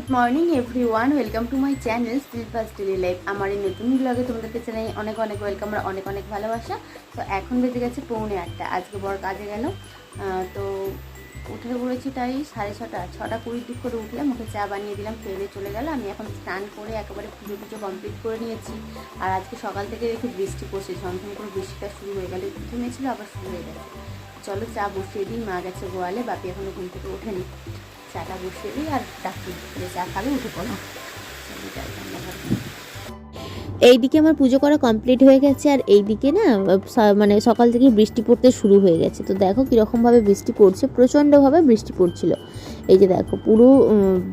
Good morning everyone welcome to my channel still first daily life আমার এই নতুন ব্লগে তোমাদেরকে জানাই অনেক অনেক ওয়েলকাম আর অনেক অনেক ভালোবাসা। তো এখন বেজে গেছে পৌনে আটটা। আজকে বড় কাজে গেল। তো উঠে পড়েছি তাই সাড়ে ছটা ছটা কুড়ির দিক করে উঠলাম, ওকে চা বানিয়ে দিলাম ফেলে চলে গেল। আমি এখন স্নান করে একেবারে পুজো পুজো কমপ্লিট করে নিয়েছি। আর আজকে সকাল থেকে একটু বৃষ্টি পড়ছে, ঝমঝম করে বৃষ্টিটা শুরু হয়ে গেল। থেমেছিল, আবার শুরু হয়ে গেছে। চলো চা বসিয়ে দিই, মা গেছে গোয়ালে, বাপি এখনও ঘুম থেকে ওঠেনি। চাটা বসিয়ে দিই আর ডাকি যে চা খাবে, উঠে পড়ো। এইদিকে আমার পুজো করা কমপ্লিট হয়ে গেছে আর এইদিকে না মানে সকাল থেকে বৃষ্টি পড়তে শুরু হয়ে গেছে। তো দেখো কীরকমভাবে বৃষ্টি পড়ছে, প্রচণ্ডভাবে বৃষ্টি পড়ছিল। এই যে দেখো, পুরো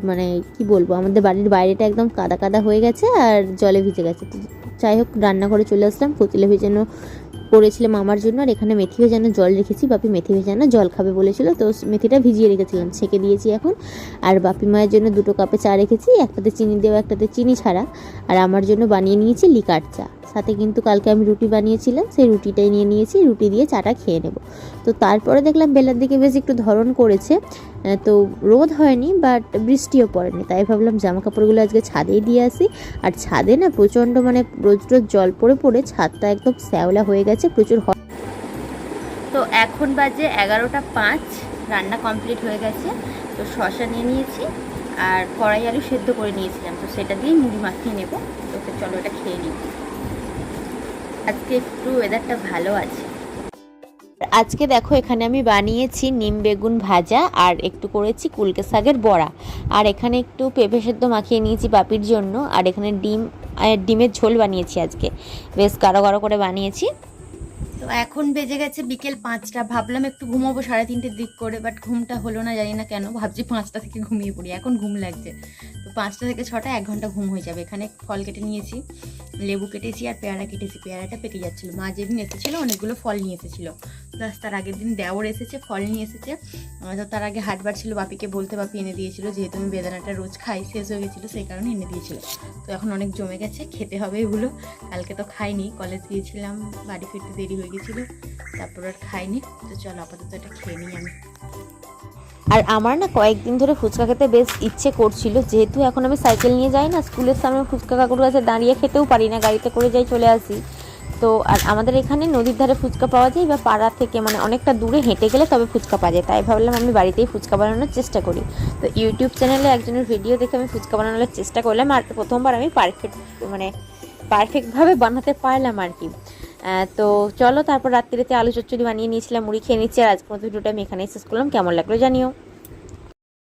মানে কি বলব, আমাদের বাড়ির বাইরেটা একদম কাদা কাদা হয়ে গেছে আর জলে ভিজে গেছে। তো যাই হোক, রান্না করে চলে আসলাম পতিলে ভেজানো করেছিলাম আমার জন্য, আর এখানে মেথি ভেজানো জল রেখেছি, বাপি মেথি ভেজানো জল খাবে বলেছিল, তো মেথিটা ভিজিয়ে রেখেছিলাম, ছেঁকে দিয়েছি এখন। আর বাপি মায়ের জন্য দুটো কাপে চা রেখেছি, একটাতে চিনি দেওয়া, একটাতে চিনি ছাড়া। আর আমার জন্য বানিয়ে নিয়েছি লিকার চা। সাথে কিন্তু কালকে আমি রুটি বানিয়েছিলাম, সেই রুটিটাই নিয়ে নিয়েছি, রুটি দিয়ে চাটা খেয়ে নেব। তো তারপরে দেখলাম বেলার দিকে বেশ একটু ধরন করেছে তো রোদ হয়নি বাট বৃষ্টিও পড়েনি, তাই ভাবলাম জামা কাপড়গুলো আজকে ছাদেই দিয়ে আসি। আর ছাদে না প্রচণ্ড মানে রোজ রোজ জল পড়ে পড়ে ছাদটা একদম শ্যাওলা হয়ে গেছে, প্রচুর তো এখন বাজে এগারোটা পাঁচ, রান্না কমপ্লিট হয়ে গেছে, তো শশা নিয়ে নিয়েছি, আর কড়াই আলু সেদ্ধ করে নিয়েছিলাম, তো সেটা দিয়ে মুড়ি মাখিয়ে নেব, তো চলো এটা খেয়ে নিই। আজকে একটু ওয়েদারটা ভালো আছে। আজকে দেখো, এখানে আমি বানিয়েছি নিম বেগুন ভাজা আর একটু করেছি কুলকে শাকের বড়া। আর এখানে একটু পেঁপে সেদ্ধ মাখিয়ে নিয়েছি পাপির জন্য। আর এখানে ডিম ডিমের ঝোল বানিয়েছি আজকে। বেশ গাঢ় গাঢ় করে বানিয়েছি। তো এখন বেজে গেছে বিকেল পাঁচটা। ভাবলাম একটু ঘুমাবো সাড়ে তিনটের দিক করে বাট ঘুমটা হলো না, জানি না কেন। ভাবছি পাঁচটা থেকে ঘুমিয়ে পড়ি, এখন ঘুম লাগছে। তো পাঁচটা থেকে ছটা, এক ঘণ্টা ঘুম হয়ে যাবে। এখানে ফল কেটে নিয়েছি, লেবু কেটেছি আর পেয়ারা কেটেছি। পেয়ারাটা পেকে যাচ্ছিল। মা যেদিন এসেছিল, অনেকগুলো ফল নিয়ে এসেছিল। প্লাস তার আগের দিন দেওর এসেছে, ফল নিয়ে এসেছে। তো তার আগে হাটবার ছিল, বাপিকে বলতে বাপি এনে দিয়েছিল, যেহেতু আমি বেদানাটা রোজ খাই, শেষ হয়ে গেছিল, সেই কারণে এনে দিয়েছিল। তো এখন অনেক জমে গেছে, খেতে হবে এগুলো। কালকে তো খাইনি, কলেজ গিয়েছিলাম, বাড়ি ফিরতে দেরি হয়ে গেছিল, তারপর আর খাইনি। তো চলো আপাতত এটা খেয়ে নিই আমি। আর আমার না কয়েকদিন ধরে ফুচকা খেতে বেশ ইচ্ছে করছিল, যেহেতু এখন আমি সাইকেল নিয়ে যাই না, স্কুলের সামনে ফুচকা কাকুর কাছে দাঁড়িয়ে খেতেও পারি না, গাড়িতে করে যাই চলে আসি। তো আর আমাদের এখানে নদীর ধারে ফুচকা পাওয়া যায় বা পাড়া থেকে মানে অনেকটা দূরে হেঁটে গেলে তবে ফুচকা পাওয়া যায়। তাই ভাবলাম আমি বাড়িতেই ফুচকা বানানোর চেষ্টা করি। তো ইউটিউব চ্যানেলে একজনের ভিডিও দেখে আমি ফুচকা বানানোর চেষ্টা করলাম আর প্রথমবার আমি পারফেক্ট মানে পারফেক্টভাবে বানাতে পারলাম আর কি। তো চলো তারপর রাত্রিতে আলু চচ্চড়ি বানিয়ে নিয়েছিলাম, মুড়ি খেয়ে নিচ্ছি আর আজকের মতো ভিডিওটা আমি এখানেই শেষ করলাম। কেমন লাগল জানিও।